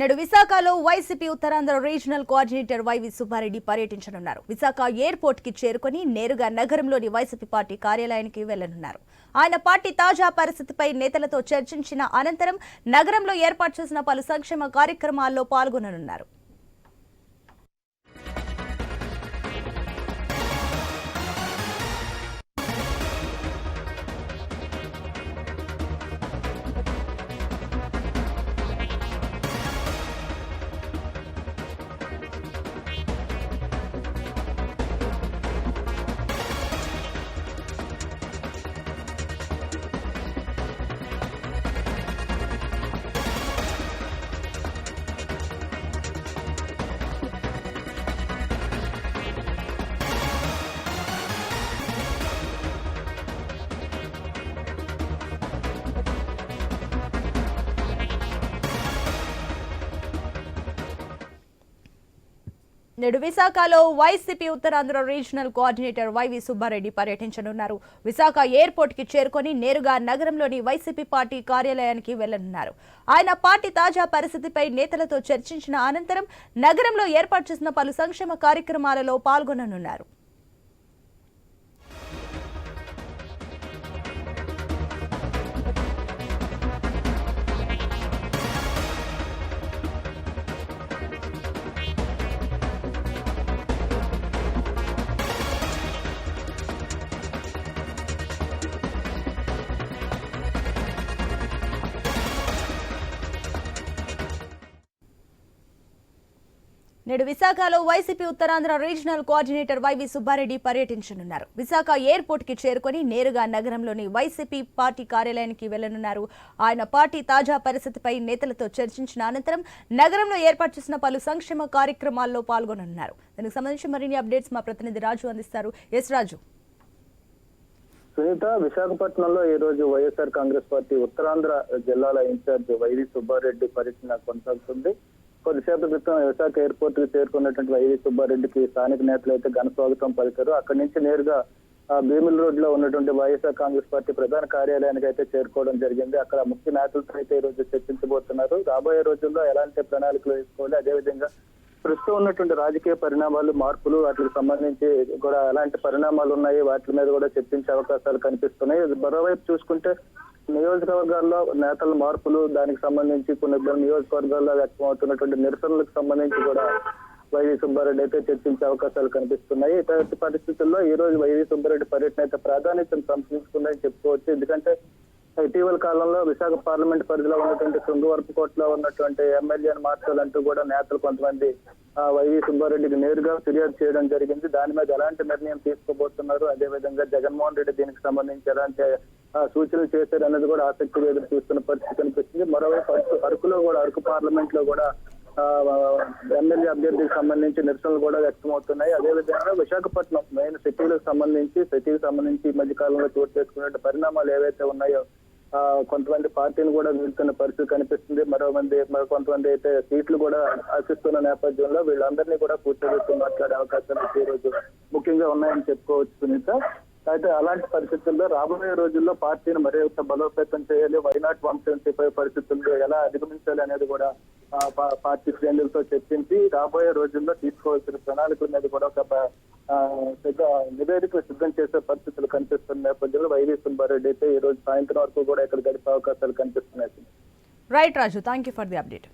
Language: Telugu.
నేడు విశాఖలో వైసీపీ ఉత్తరాంధ్ర రీజనల్ కోఆర్డినేటర్ వైవి సుబ్బారెడ్డి పర్యటించనున్నారు. విశాఖ ఎయిర్పోర్ట్కి చేరుకుని నేరుగా నగరంలోని వైసీపీ పార్టీ కార్యాలయానికి వెళ్ళనున్నారు ఆయన పార్టీ తాజా పరిస్థితిపై నేతలతో చర్చించిన అనంతరం నగరంలో ఏర్పాటు చేసిన పలు సంక్షేమ కార్యక్రమాల్లో పాల్గొననున్నారు. నేడు విశాఖలో వైసీపీ ఉత్తరాంధ్ర రీజనల్ కోఆర్డినేటర్ వైవి సుబ్బారెడ్డి పర్యటించనున్నారు. విశాఖ ఎయిర్పోర్ట్కి చేరుకొని నేరుగా నగరంలోని వైసీపీ పార్టీ కార్యాలయానికి వెళ్ళనున్నారు ఆయన పార్టీ తాజా పరిస్థితిపై నేతలతో చర్చించిన అనంతరం నగరంలో ఏర్పాటు చేసిన పలు సంక్షేమ కార్యక్రమాలలో పాల్గొననున్నారు. నేడు విశాఖలో వైసీపీ ఉత్తరాంధ్ర రీజనల్ కోఆర్డినేటర్ వైవి సుబ్బారెడ్డి పర్యటించనున్నారు. విశాఖ ఎయిర్పోర్ట్కి చేరుకొని నేరుగా నగరంలోని వైసీపీ పార్టీ కార్యాలయానికి వెళ్ళనున్నారు ఆయన పార్టీ తాజా పరిస్థితిపై నేతలతో చర్చించిన అనంతరం నగరంలో ఏర్పాటు చేసిన పలు సంక్షేమ కార్యక్రమాల్లో పాల్గొననున్నారు. దానికి సంబంధించి మరిన్ని అప్డేట్స్ మా ప్రతినిధి రాజు అందిస్తారు. ఎస్ రాజు. సునీత విశాఖపట్నంలో ఈ రోజు వైఎస్ఆర్ కాంగ్రెస్ పార్టీ ఉత్తరాంధ్ర జిల్లాల ఇన్ఛార్జ్ వైవి సుబ్బారెడ్డి పర్యటన కొనసాగుతుంది. కొద్దిసేపటి క్రితం విశాఖ ఎయిర్పోర్ట్కి చేరుకున్నటువంటి వైవి సుబ్బారెడ్డికి స్థానిక నేతలు అయితే ఘన స్వాగతం పలికారు. అక్కడి నుంచి నేరుగా ఆ, భీమిలి రోడ్లో ఉన్నటువంటి వైఎస్ఆర్ కాంగ్రెస్ పార్టీ ప్రధాన కార్యాలయానికి అయితే చేరుకోవడం జరిగింది. అక్కడ ముఖ్య నేతలతో అయితే ఈ రోజు చర్చించబోతున్నారు. రాబోయే రోజుల్లో ఎలాంటి ప్రణాళికలు వేసుకోవాలి? అదేవిధంగా ప్రస్తుతం ఉన్నటువంటి రాజకీయ పరిణామాలు మార్పులు వాటికి సంబంధించి కూడా ఎలాంటి పరిణామాలు ఉన్నాయి? వాటి మీద కూడా చర్చించే అవకాశాలు కనిపిస్తున్నాయి. మరోవైపు చూసుకుంటే నియోజకవర్గాల్లో నేతల మార్పులు దానికి సంబంధించి కొన్ని ఇద్దరు నియోజకవర్గాల్లో వ్యక్తమవుతున్నటువంటి నిరసనలకు సంబంధించి కూడా వైవి సుబ్బారెడ్డి అయితే చర్చించే అవకాశాలు కనిపిస్తున్నాయి. ఇటువంటి పరిస్థితుల్లో ఈ రోజు వైవి సుబ్బారెడ్డి పర్యటన అయితే ప్రాధాన్యతను సంతరించుకుందని చెప్పుకోవచ్చు. ఎందుకంటే ఇటీవల కాలంలో విశాఖ పార్లమెంట్ పరిధిలో ఉన్నటువంటి శృంగవరపుకోటలో ఉన్నటువంటి ఎమ్మెల్యేను మార్చాలంటూ కూడా నేతలు కొంతమంది ఆ, వైవి సుబ్బారెడ్డికి నేరుగా ఫిర్యాదు చేయడం జరిగింది. దాని మీద ఎలాంటి నిర్ణయం తీసుకోబోతున్నారు? అదేవిధంగా జగన్మోహన్ రెడ్డి దీనికి సంబంధించి ఎలాంటి సూచనలు చేశారు అనేది కూడా ఆసక్తిగా ఎదురు చూస్తున్న పరిస్థితి కనిపిస్తుంది. మరోవైపు అరకు అరకులో కూడా అరకు పార్లమెంట్లో కూడా ఎమ్మెల్యే అభ్యర్థికి సంబంధించి నిరసనలు కూడా వ్యక్తమవుతున్నాయి. అదేవిధంగా విశాఖపట్నం మెయిన్ సిటీలకు సంబంధించి సిటీకి సంబంధించి ఈ మధ్య కాలంలో చోటు చేసుకునే పరిణామాలు ఏవైతే ఉన్నాయో కొంతమంది పార్టీలు కూడా వీళ్తున్న పరిస్థితి కనిపిస్తుంది. మరో మంది మరి కొంతమంది అయితే సీట్లు కూడా ఆశిస్తున్న నేపథ్యంలో వీళ్ళందరినీ కూడా కూర్చోబెట్టి మాట్లాడే అవకాశాలు ఈ రోజు ముఖ్యంగా ఉన్నాయని చెప్పుకోవచ్చు సునీత. అయితే అలాంటి పరిస్థితుల్లో రాబోయే రోజుల్లో పార్టీని మరింత బలోపేతం చేయాలి? వైనాట్ వన్ సెవెంటీ పరిస్థితుల్లో ఎలా అధిగమించాలి అనేది కూడా పార్టీ శ్రేణులతో చర్చించి రాబోయే రోజుల్లో తీసుకోవాల్సిన ప్రణాళికల మీద కూడా ఒక పెద్ద నివేదికలు సిద్ధం చేసే పరిస్థితులు కనిపిస్తున్న నేపథ్యంలో వైవి సుబ్బారెడ్డి అయితే ఈ రోజు సాయంత్రం వరకు కూడా ఇక్కడ గడిపే అవకాశాలు కనిపిస్తున్నాయి. Right Raju thank you for the update